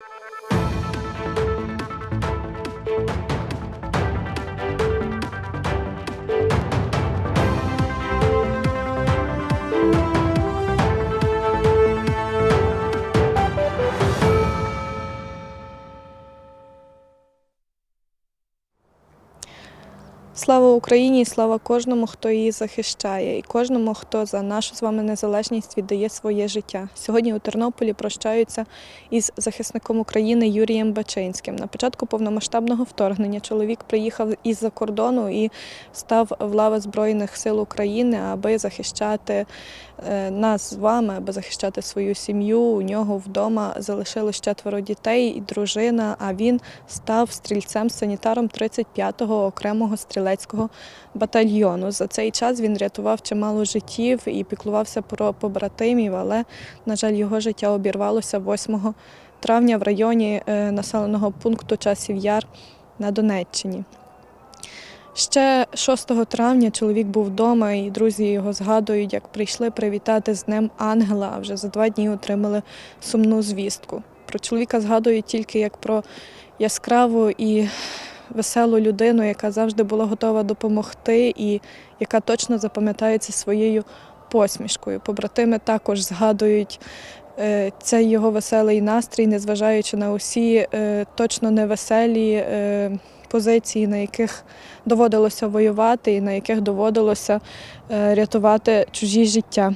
Música Слава Україні, і слава кожному, хто її захищає, і кожному, хто за нашу з вами незалежність віддає своє життя. Сьогодні у Тернополі прощаються із захисником України Юрієм Бачинським. На початку повномасштабного вторгнення чоловік приїхав із-за кордону і став в лави Збройних сил України, аби захищати нас з вами, аби захищати свою сім'ю. У нього вдома залишилось четверо дітей і дружина. А він став стрільцем-санітаром 35-го окремого стрілецького батальйону. За цей час він рятував чимало життів і піклувався про побратимів, але, на жаль, його життя обірвалося 8 травня в районі е, населеного пункту Часів Яр на Донеччині. Ще 6 травня чоловік був вдома, і друзі його згадують, як прийшли привітати з Днем Ангела, а вже за два дні отримали сумну звістку. Про чоловіка згадують тільки як про яскраву і веселу людину, яка завжди була готова допомогти і яка точно запам'ятається своєю посмішкою. Побратими також згадують е, цей його веселий настрій, незважаючи на усі е, точно невеселі позиції, на яких доводилося воювати і на яких доводилося е, рятувати чужі життя.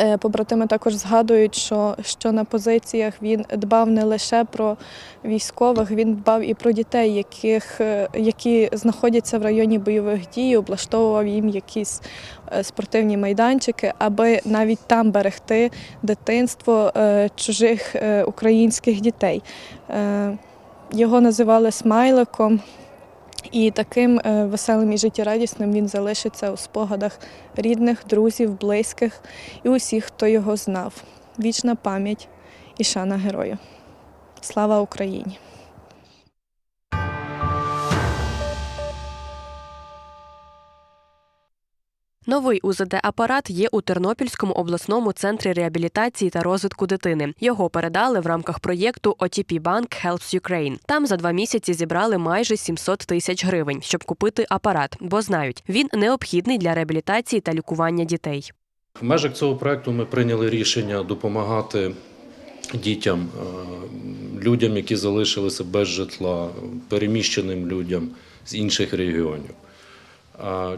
Е, Побратими також згадують, що, що на позиціях він дбав не лише про військових, він дбав і про дітей, яких, е, які знаходяться в районі бойових дій, облаштовував їм якісь спортивні майданчики, аби навіть там берегти дитинство чужих українських дітей. Його називали смайликом. І таким е, веселим і життєрадісним він залишиться у спогадах рідних, друзів, близьких і усіх, хто його знав. Вічна пам'ять і шана герою. Слава Україні! Новий УЗД-апарат є у Тернопільському обласному центрі реабілітації та розвитку дитини. Його передали в рамках проєкту OTP Bank Helps Ukraine. Там за два місяці зібрали майже 700 тисяч гривень, щоб купити апарат, бо знають, він необхідний для реабілітації та лікування дітей. В межах цього проекту ми прийняли рішення допомагати дітям, е, людям, які залишилися без житла, переміщеним людям з інших регіонів.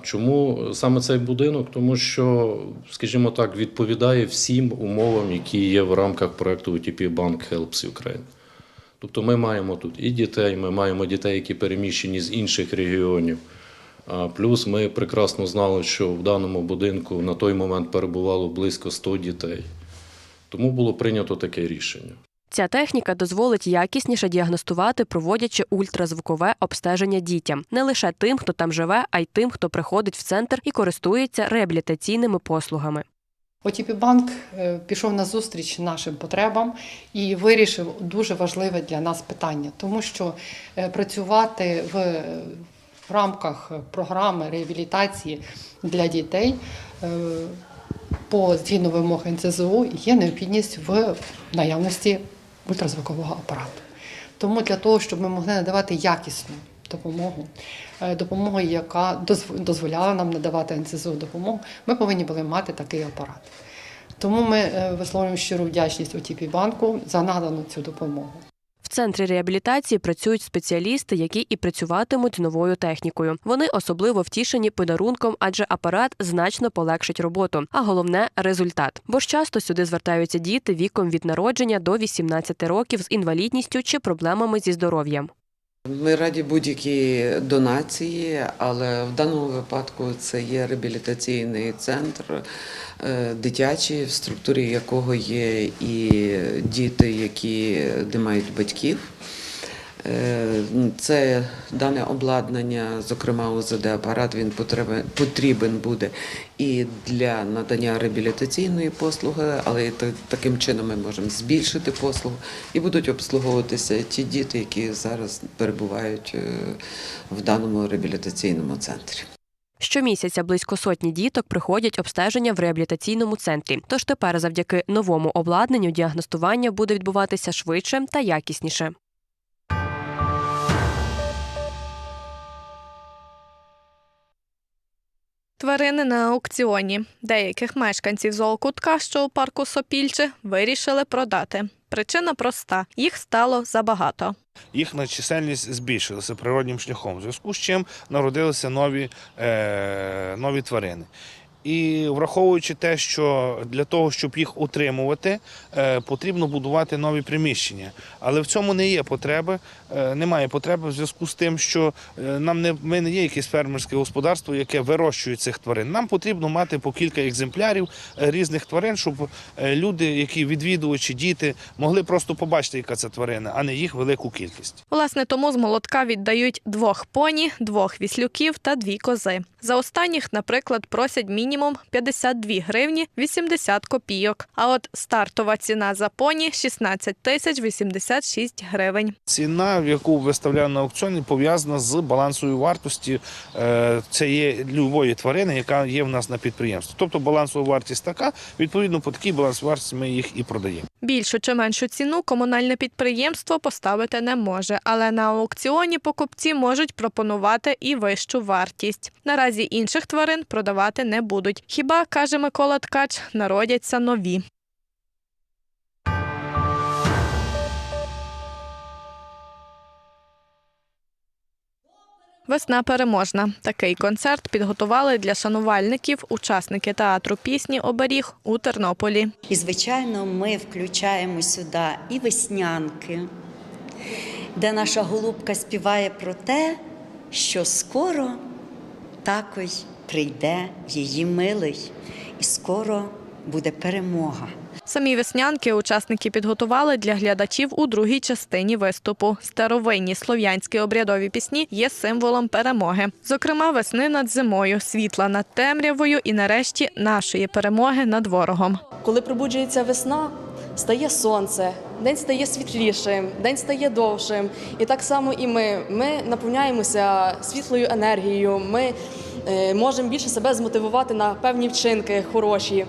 Чому саме цей будинок? Тому що, скажімо так, відповідає всім умовам, які є в рамках проекту OTP Bank Helps Ukraine. Тобто ми маємо тут і дітей, ми маємо дітей, які переміщені з інших регіонів. Плюс ми прекрасно знали, що в даному будинку на той момент перебувало близько 100 дітей. Тому було прийнято таке рішення. Ця техніка дозволить якісніше діагностувати, проводячи ультразвукове обстеження дітям не лише тим, хто там живе, а й тим, хто приходить в центр і користується реабілітаційними послугами. OTP банк е, пішов на зустріч нашим потребам і вирішив дуже важливе для нас питання, тому що е, працювати в, в рамках програми реабілітації для дітей е, по згідно вимог НЦЗУ є необхідність в наявності ультразвукового апарату. Тому для того, щоб ми могли надавати якісну допомогу, е, допомогу, яка дозв- дозволяла нам надавати НСЗУ допомогу, ми повинні були мати такий апарат. Тому ми е, висловлюємо щиру вдячність OTP банку за надану цю допомогу. В центрі реабілітації працюють спеціалісти, які і працюватимуть з новою технікою. Вони особливо втішені подарунком, адже апарат значно полегшить роботу. А головне результат. Бо ж часто сюди звертаються діти віком від народження до 18 років з інвалідністю чи проблемами зі здоров'ям. Ми раді будь-які донації, але в даному випадку це є реабілітаційний центр е, дитячий, в структурі якого є і діти, які не мають батьків. Е, Це дане обладнання, зокрема УЗД-апарат, він потреби- потрібен буде і для надання реабілітаційної послуги, але і таким чином ми можемо збільшити послугу і будуть обслуговуватися ті діти, які зараз перебувають е, в даному реабілітаційному центрі. Щомісяця близько сотні діток приходять обстеження в реабілітаційному центрі. Тож тепер, завдяки новому обладнанню, діагностування буде відбуватися швидше та якісніше. Тварини на аукціоні. Деяких мешканців зоокутка, що у парку Сопільче, вирішили продати. Причина проста: їх стало забагато. їхня чисельність збільшилася природнім шляхом, в зв'язку з чим народилися нові, е, нові тварини. І враховуючи те, що для того, щоб їх утримувати, е, потрібно будувати нові приміщення. Але в цьому не є потреби, е, немає потреби в зв'язку з тим, що е, нам не ми не є якесь фермерське господарство, яке вирощує цих тварин. Нам потрібно мати по кілька екземплярів різних тварин, щоб люди, які відвідувачі, діти, могли просто побачити, яка це тварина, а не їх велику кількість. Власне, тому з молотка віддають двох поні, двох віслюків та дві кози. За останніх, наприклад, просять мінімум 52 гривні 80 копійок. А от стартова ціна за поні 16 тисяч 86 гривень. Ціна, яку виставляю на аукціоні, пов'язана з балансовою вартості е, цієї любої тварини, яка є в нас на підприємстві. Тобто балансова вартість така, відповідно, по такій балансовій вартості ми їх і продаємо. Більшу чи меншу ціну комунальне підприємство поставити не може, але на аукціоні покупці можуть пропонувати і вищу вартість. Наразі інших тварин продавати не будуть. Хіба каже Микола Ткач, народяться нові. Весна переможна. Такий концерт підготували для шанувальників учасники театру пісні Оберіг у Тернополі. І, звичайно, ми включаємо сюди і веснянки, де наша голубка співає про те, що скоро також прийде її милий, і скоро буде перемога. Самі веснянки учасники підготували для глядачів у другій частині виступу. Старовинні слов'янські обрядові пісні є символом перемоги. Зокрема, весни над зимою, світла над темрявою і нарешті нашої перемоги над ворогом. Коли пробуджується весна, стає сонце, день стає світлішим, день стає довшим. І так само і ми. Ми наповняємося світлою енергією. Ми можемо більше себе змотивувати на певні вчинки хороші.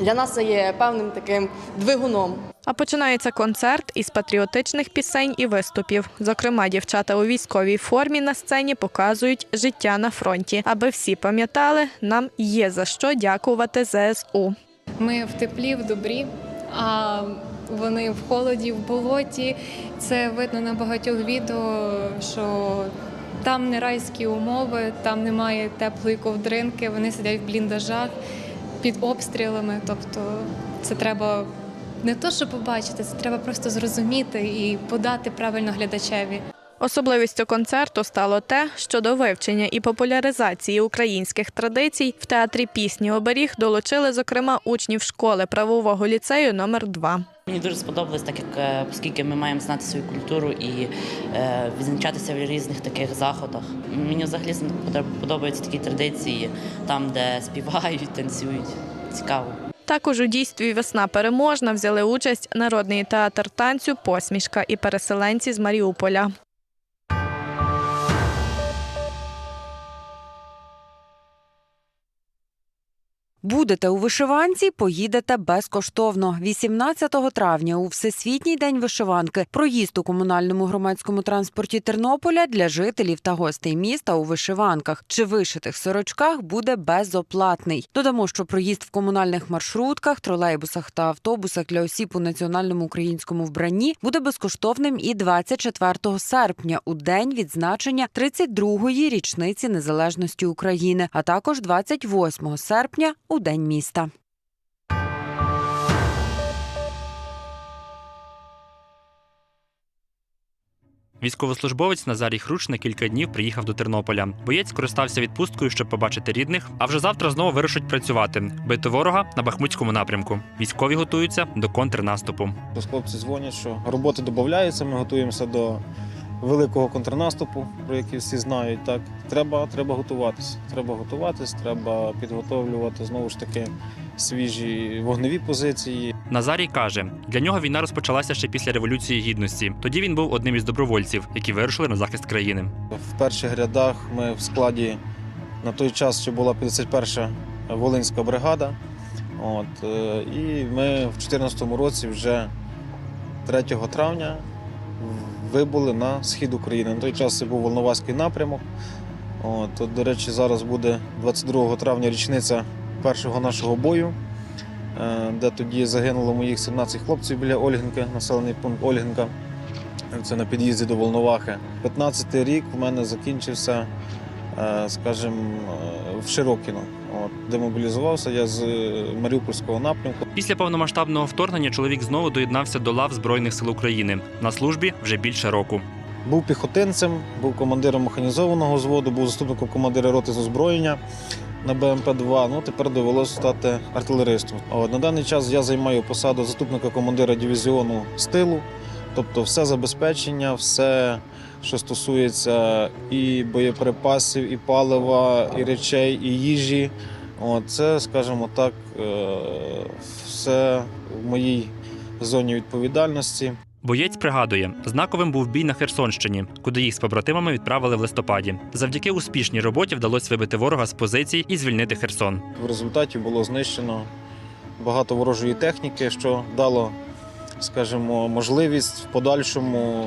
Для нас це є певним таким двигуном. А починається концерт із патріотичних пісень і виступів. Зокрема, дівчата у військовій формі на сцені показують життя на фронті, аби всі пам'ятали, нам є за що дякувати ЗСУ. Ми в теплі, в добрі, а вони в холоді, в болоті. Це видно на багатьох відео, що там не райські умови, там немає теплої ковдринки, вони сидять в бліндажах під обстрілами. Тобто це треба не то, що побачити, це треба просто зрозуміти і подати правильно глядачеві. Особливістю концерту стало те, що до вивчення і популяризації українських традицій в театрі пісні Оберіг долучили, зокрема, учнів школи правового ліцею номер 2 Мені дуже сподобалось, так як е, оскільки ми маємо знати свою культуру і е, відзначатися в різних таких заходах. Мені взагалі подобаються такі традиції, там, де співають, танцюють. Цікаво. Також у дійстві Весна переможна взяли участь народний театр танцю Посмішка і переселенці з Маріуполя. Будете у вишиванці, поїдете безкоштовно. 18 травня у Всесвітній день вишиванки проїзд у комунальному громадському транспорті Тернополя для жителів та гостей міста у вишиванках чи вишитих сорочках буде безоплатний. Додамо, що проїзд в комунальних маршрутках, тролейбусах та автобусах для осіб у національному українському вбранні буде безкоштовним і 24 серпня у день відзначення 32-ї річниці незалежності України, а також 28 серпня у день міста. Військовослужбовець Назарій Хруч на кілька днів приїхав до Тернополя. Боєць скористався відпусткою, щоб побачити рідних, а вже завтра знову вирушить працювати, бити ворога на Бахмутському напрямку. Військові готуються до контрнаступу. Хлопці дзвонять, що роботи додаються, ми готуємося до великого контрнаступу, про який всі знають. Так треба, треба готуватися. Треба готуватись, треба підготовлювати знову ж таки свіжі вогневі позиції. Назарій каже, для нього війна розпочалася ще після революції гідності. Тоді він був одним із добровольців, які вирушили на захист країни. В перших рядах ми в складі На той час ще була 51-ша Волинська бригада. От, е, і ми в 2014 році вже 3 травня вибули на схід України. На той час це був Волноваський напрямок. От, от, до речі, зараз буде 22 травня річниця першого нашого бою, е, де тоді загинуло моїх 17 хлопців біля Ольгинки, населений пункт Ольгинка. Це на під'їзді до Волновахи. 15-й рік в мене закінчився, скажімо, е, в Широкіно. От, демобілізувався я з е, Маріупольського напрямку. Після повномасштабного вторгнення чоловік знову доєднався до лав Збройних сил України. На службі вже більше року. Був піхотинцем, був командиром механізованого взводу, був заступником командира роти з озброєння на БМП-2. Ну, тепер довелося стати артилеристом. От, на даний час я займаю посаду заступника командира дивізіону з тилу, тобто все забезпечення, все, що стосується і боєприпасів, і палива, і речей, і їжі. От, це, скажімо так, е, все в моїй зоні відповідальності. Боєць пригадує, знаковим був бій на Херсонщині, куди їх з побратимами відправили в листопаді. Завдяки успішній роботі вдалося вибити ворога з позицій і звільнити Херсон. В результаті було знищено багато ворожої техніки, що дало, скажімо, можливість в подальшому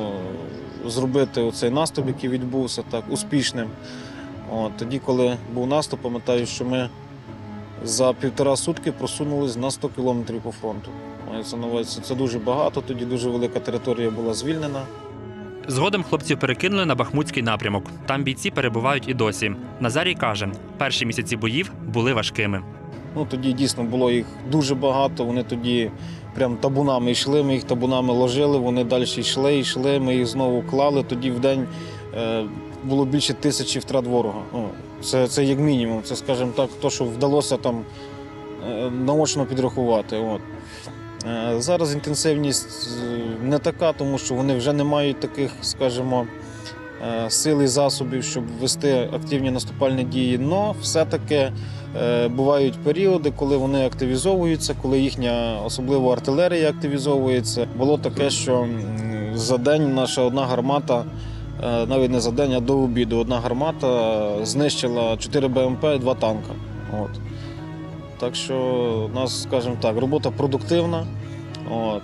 зробити цей наступ, який відбувся так успішним. От, тоді, коли був наступ, пам'ятаю, що ми за півтора сутки просунулись на 100 кілометрів по фронту. Увазі, Це дуже багато, тоді дуже велика територія була звільнена. Згодом хлопців перекинули на Бахмутський напрямок. Там бійці перебувають і досі. Назарій каже, перші місяці боїв були важкими. Ну, тоді дійсно було їх дуже багато. Вони тоді прям табунами йшли, ми їх табунами ложили, вони далі йшли, йшли, ми їх знову клали. Тоді в день е, було більше тисячі втрат ворога. Ну, це, це як мінімум. Це, скажімо так, то, що вдалося там е, наочно підрахувати. От. Е, Зараз інтенсивність не така, тому що вони вже не мають таких, скажімо, сил і засобів, щоб вести активні наступальні дії. Но все-таки е, бувають періоди, коли вони активізовуються, коли їхня особливо артилерія активізовується. Було таке, що за день наша одна гармата. е, Навіть не за день, а до обіду одна гармата знищила 4 БМП і 2 танка. От. Так що у нас, скажімо так, робота продуктивна. От.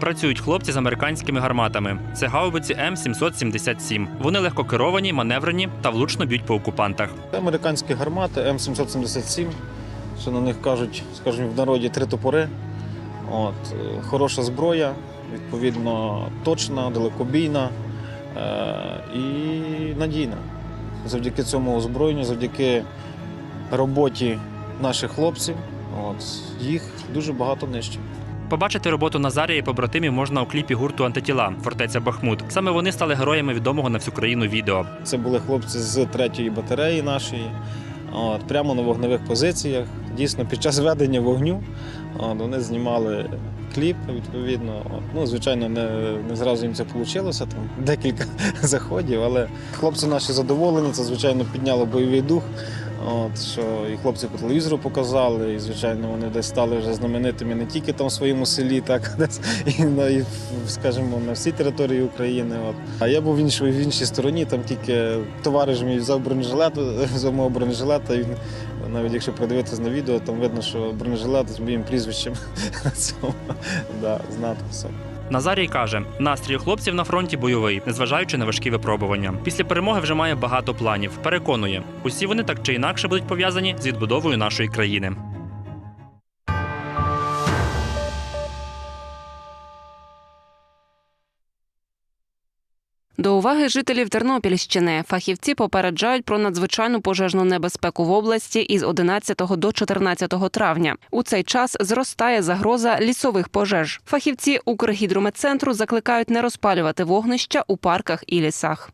Працюють хлопці з американськими гарматами. Це гаубиці М777. Вони легко керовані, маневрені та влучно б'ють по окупантах. Це американські гармати М777, що на них кажуть, скажімо, в народі три топори. От. е, Хороша зброя, відповідно, точна, далекобійна е- і надійна. Завдяки цьому озброєнню, завдяки роботі наших хлопців, от, їх дуже багато нищить. Побачити роботу Назарія і побратимів можна у кліпі гурту Антитіла Фортеця Бахмут. Саме вони стали героями відомого на всю країну відео. Це були хлопці з третьої батареї нашої, от, прямо на вогневих позиціях. Дійсно, під час ведення вогню от, вони знімали кліп, відповідно. Ну, звичайно, не, не зразу їм це вийшло, там декілька заходів, але хлопці наші задоволені, це, звичайно, підняло бойовий дух. От, що і хлопці по телевізору показали, і звичайно вони десь стали вже знаменитими не тільки там в своєму селі, так десь і на і, скажімо, на всій території України. От. А я був в іншій, в іншій стороні, там тільки товариш мій взяв бронежилет, взяв мого бронежилета, він, навіть якщо подивитися на відео, там видно, що бронежилет з моїм прізвищем на цьому да, з надписом. Назарій каже, настрій у хлопців на фронті бойовий, незважаючи на важкі випробування. Після перемоги вже має багато планів. Переконує, усі вони так чи інакше будуть пов'язані з відбудовою нашої країни. До уваги жителів Тернопільщини фахівці попереджають про надзвичайну пожежну небезпеку в області із 11 до 14 травня. У цей час зростає загроза лісових пожеж. Фахівці Укргідрометцентру закликають не розпалювати вогнища у парках і лісах.